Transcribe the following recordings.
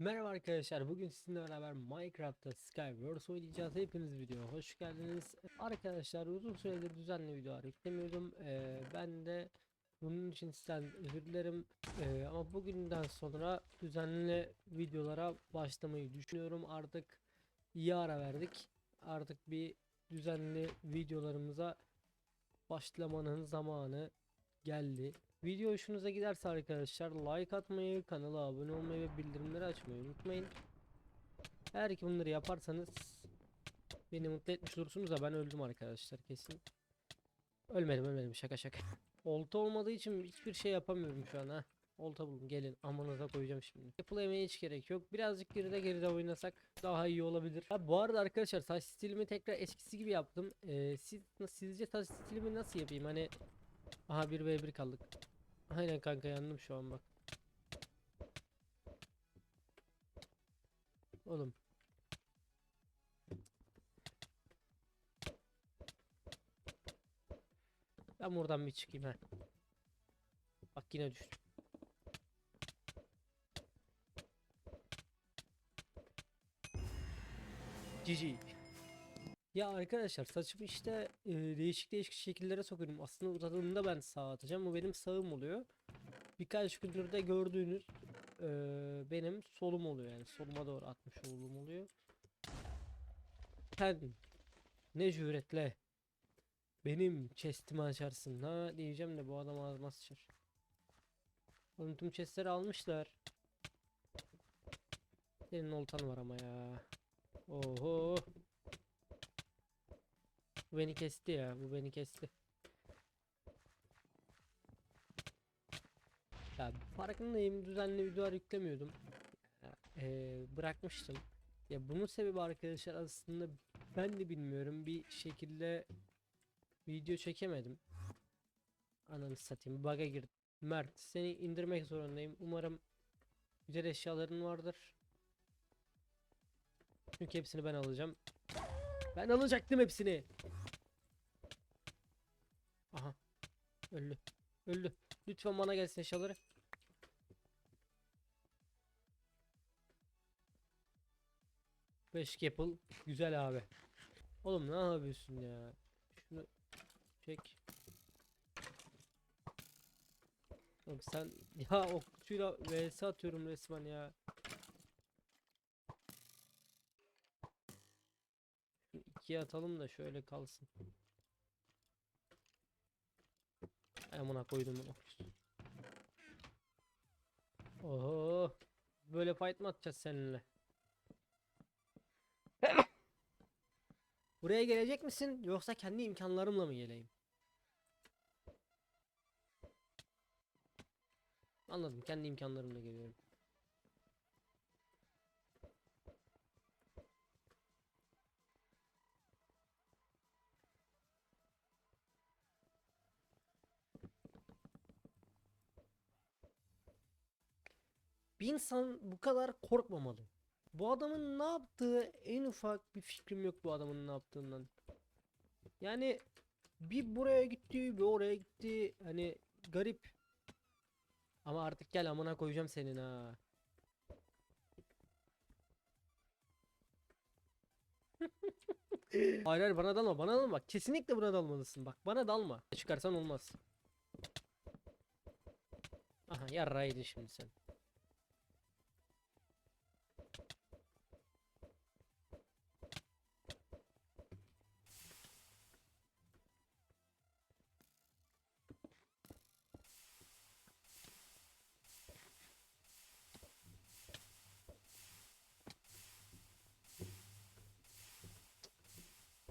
Merhaba arkadaşlar bugün sizinle beraber Minecraft'ta Skywars oynayacağız. Hepiniz videoya hoş geldiniz. Arkadaşlar uzun süredir düzenli videolar yüklemiyordum Ee, ben de bunun için sizden özür dilerim. Ee, ama bugünden sonra düzenli videolara başlamayı düşünüyorum. Artık iyi ara verdik. Artık bir düzenli videolarımıza başlamanın zamanı geldi Video hoşunuza giderse arkadaşlar like atmayı, kanala abone olmayı ve bildirimleri açmayı unutmayın. Eğer ki bunları yaparsanız beni mutlu etmiş olursunuz da ben öldüm arkadaşlar kesin. Ölmedim ölmedim şaka şaka. Olta olmadığı için hiçbir şey yapamıyorum şu an ha. Olta bulun gelin amanıza koyacağım şimdi. Yapılamaya hiç gerek yok. Birazcık geride geride oynasak daha iyi olabilir. Ha, bu arada arkadaşlar saç stilimi tekrar eskisi gibi yaptım. Ee, siz sizce saç stilimi nasıl yapayım? Hani Aha 1v1 kaldık. Aynen kanka yandım şu an bak. Oğlum. Ben buradan bir çıkayım ha. Bak yine düştüm. GG. Ya arkadaşlar saçımı işte e, değişik değişik şekillere sokuyorum. Aslında uzadığında ben sağ atacağım. Bu benim sağım oluyor. Birkaç gündür de gördüğünüz e, benim solum oluyor yani. Soluma doğru atmış olduğum oluyor. Sen ne cüretle benim chestimi açarsın ha diyeceğim de bu adam ağzıma sıçar. Oğlum tüm chestleri almışlar. Senin oltan var ama ya. Oho. Bu beni kesti ya. Bu beni kesti. Ya farkındayım. Düzenli videolar yüklemiyordum. Ee, bırakmıştım. Ya bunun sebebi arkadaşlar aslında ben de bilmiyorum. Bir şekilde video çekemedim. Ananı satayım. Bug'a girdim. Mert seni indirmek zorundayım. Umarım güzel eşyaların vardır. Çünkü hepsini ben alacağım. Ben alacaktım hepsini. Aha. Öldü. Öldü. Lütfen bana gelsin eşyaları. Beş apple. Güzel abi. Oğlum ne yapıyorsun ya? Şunu çek. Oğlum sen ya okçuyla vs atıyorum resmen ya. Şunu ikiye atalım da şöyle kalsın. Amına koydum bunu. Oho. Böyle fight mı atacağız seninle? Buraya gelecek misin yoksa kendi imkanlarımla mı geleyim? Anladım. Kendi imkanlarımla geliyorum. Bir insan bu kadar korkmamalı. Bu adamın ne yaptığı en ufak bir fikrim yok bu adamın ne yaptığından. Yani bir buraya gitti, bir oraya gitti. Hani garip. Ama artık gel amına koyacağım senin ha. hayır hayır bana dalma bana dalma bak kesinlikle buna dalmalısın bak bana dalma çıkarsan olmaz Aha yarraydın şimdi sen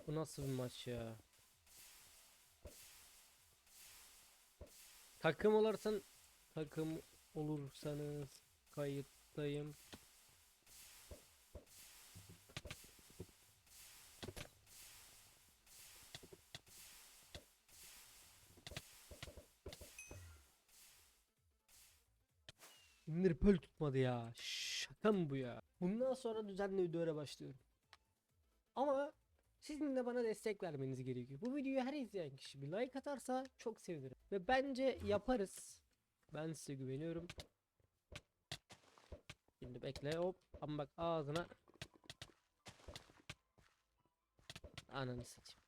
Bu nasıl bir maç ya? Takım olursan takım olursanız kayıttayım. İndir pöl tutmadı ya. Şaka mı bu ya? Bundan sonra düzenli videoya başlıyorum. Ama sizin de bana destek vermeniz gerekiyor. Bu videoyu her izleyen kişi bir like atarsa çok sevinirim. Ve bence yaparız. Ben size güveniyorum. Şimdi bekle hop. Ama bak ağzına. Ananı satayım.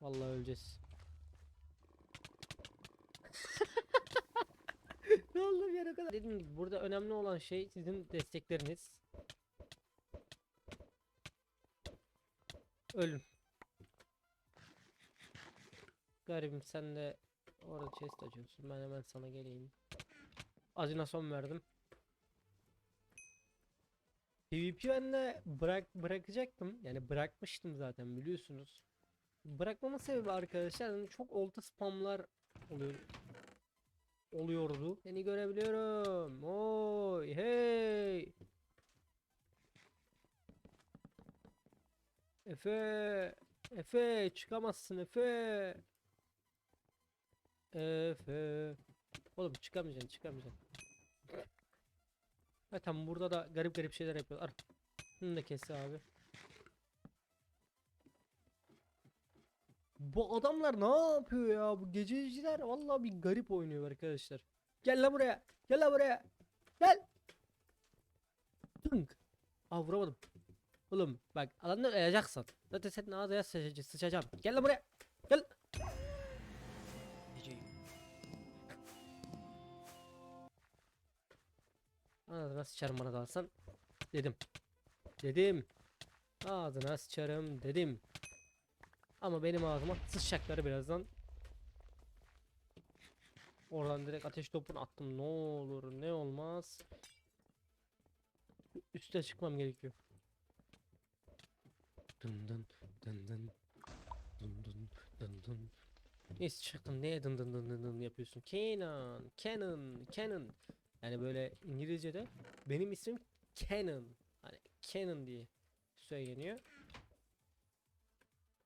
Vallahi öleceğiz. ne oldu bir yere kadar? Dediğim gibi burada önemli olan şey sizin destekleriniz. Ölüm. Garibim sen de orada chest açıyorsun. Ben hemen sana geleyim. Azına son verdim. PvP ben de bırak bırakacaktım. Yani bırakmıştım zaten biliyorsunuz. Bırakmama sebebi arkadaşlar hani çok olta spamlar oluyor. Oluyordu. Seni görebiliyorum. Oy hey. Efe. Efe çıkamazsın Efe. Efe. Oğlum çıkamayacaksın çıkamayacaksın. Zaten burada da garip garip şeyler yapıyorlar. Bunu da kes abi. Bu adamlar ne yapıyor ya? Bu gececiler vallahi bir garip oynuyor arkadaşlar. Gel lan buraya. Gel lan buraya. Gel. Tınk. Aa vuramadım. Oğlum bak alandan öleceksin. Zaten senin ağzına sıçacağım. sıçacağım. Gel lan buraya. Gel. Gece. Ağzına sıçarım bana dalsan. Dedim. Dedim. Ağzına sıçarım dedim. Ama benim ağzıma sıçacakları birazdan. Oradan direkt ateş topunu attım. Ne olur ne olmaz. Üste çıkmam gerekiyor. Dın dın dın dın. Dın dın dın dın. Neyse çıktın neye dın dın dın dın yapıyorsun? Kenan, Canon, Canon. Yani böyle İngilizce'de benim ismim Canon. Hani Canon diye söyleniyor.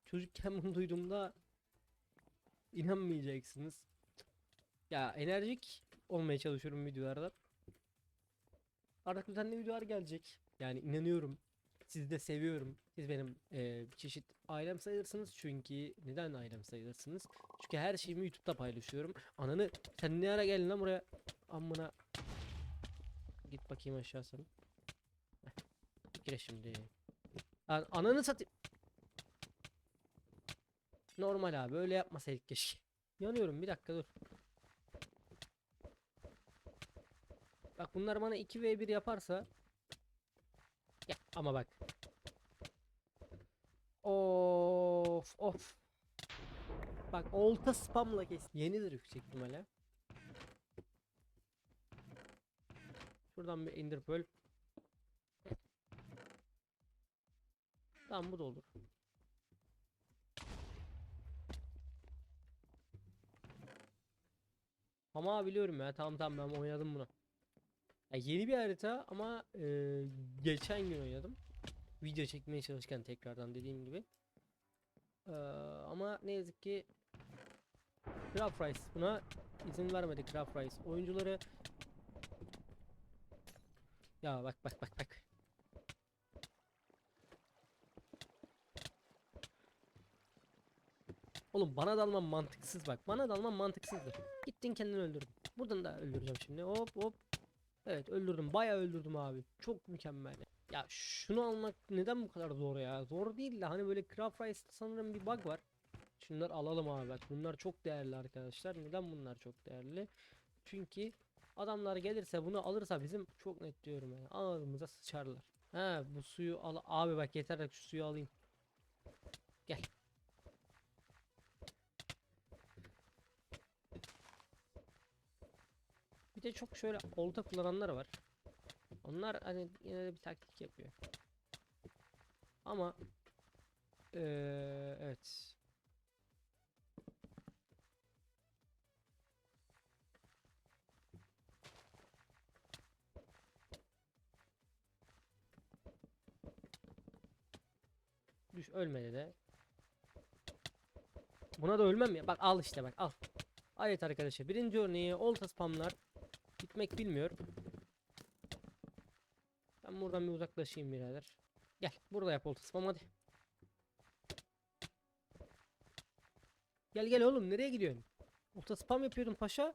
Çocukken bunu duyduğumda inanmayacaksınız. Ya enerjik olmaya çalışıyorum videolarda. Artık düzenli videolar gelecek. Yani inanıyorum. Sizi de seviyorum. Siz benim bir çeşit ailem sayılırsınız. Çünkü neden ailem sayılırsınız? Çünkü her şeyimi YouTube'da paylaşıyorum. Ananı sen ne ara geldin lan buraya? Amına. Git bakayım aşağı. Heh, Gire şimdi. Lan ananı satayım. Normal abi öyle yapmasaydık keşke. Yanıyorum bir dakika dur. Bak bunlar bana 2v1 yaparsa ya ama bak. Of of. Bak olta spamla kes. Yenidir yüksek ihtimalle. Şuradan bir indir böl. Tamam bu da olur. Ama biliyorum ya tamam tamam ben oynadım bunu. Ya yeni bir harita ama e, geçen gün oynadım. Video çekmeye çalışırken tekrardan dediğim gibi. Eee, ama ne yazık ki Craft Rice buna izin vermedi Craft Rice. Oyuncuları Ya bak bak bak bak. Oğlum bana dalman mantıksız bak. Bana dalman mantıksızdır. Gittin kendini öldürdün. Buradan da öldüreceğim şimdi. Hop hop. Evet öldürdüm. Bayağı öldürdüm abi. Çok mükemmel. Ya şunu almak neden bu kadar zor ya? Zor değil de hani böyle Craft Rice'da sanırım bir bug var. Şunları alalım abi bak. Bunlar çok değerli arkadaşlar. Neden bunlar çok değerli? Çünkü adamlar gelirse bunu alırsa bizim çok net diyorum yani. Ağzımıza sıçarlar. Ha bu suyu al abi bak yeter şu suyu alayım. Gel. De çok şöyle olta kullananlar var. Onlar hani yine de bir taktik yapıyor. Ama eee, evet. Düş ölmedi de. Buna da ölmem ya. Bak al işte bak al. Evet arkadaşlar birinci örneği olta spamlar gitmek bilmiyor. Ben buradan bir uzaklaşayım birader. Gel burada yap olta spam hadi. Gel gel oğlum nereye gidiyorsun? Olta spam yapıyordum paşa.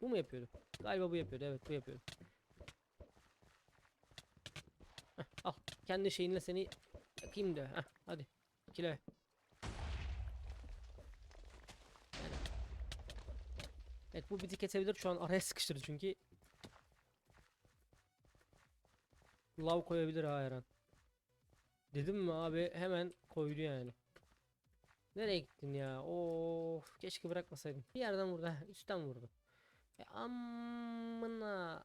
Bu mu yapıyordu? Galiba bu yapıyordu. Evet bu yapıyordu. Heh, al. Kendi şeyinle seni yakayım da. Heh, hadi. Kile. Evet bu bizi kesebilir. Şu an araya sıkıştırdı çünkü. Lav koyabilir ha her an. Dedim mi abi hemen koydu yani. Nereye gittin ya? Of keşke bırakmasaydın. Bir yerden vurdu. Üstten vurdu. E amına.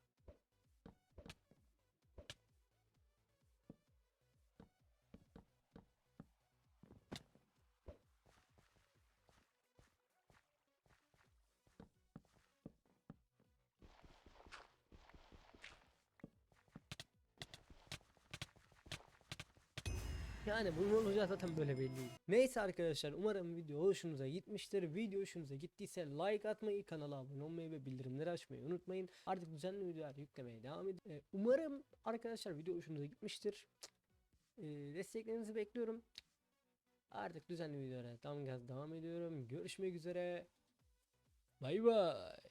Yani bunun olacağı zaten böyle belli. Neyse arkadaşlar umarım video hoşunuza gitmiştir. Video hoşunuza gittiyse like atmayı, kanala abone olmayı ve bildirimleri açmayı unutmayın. Artık düzenli videolar yüklemeye devam edin. Ee, umarım arkadaşlar video hoşunuza gitmiştir. Ee, desteklerinizi bekliyorum. Artık düzenli videolara tam gaz devam ediyorum. Görüşmek üzere. Bay bay.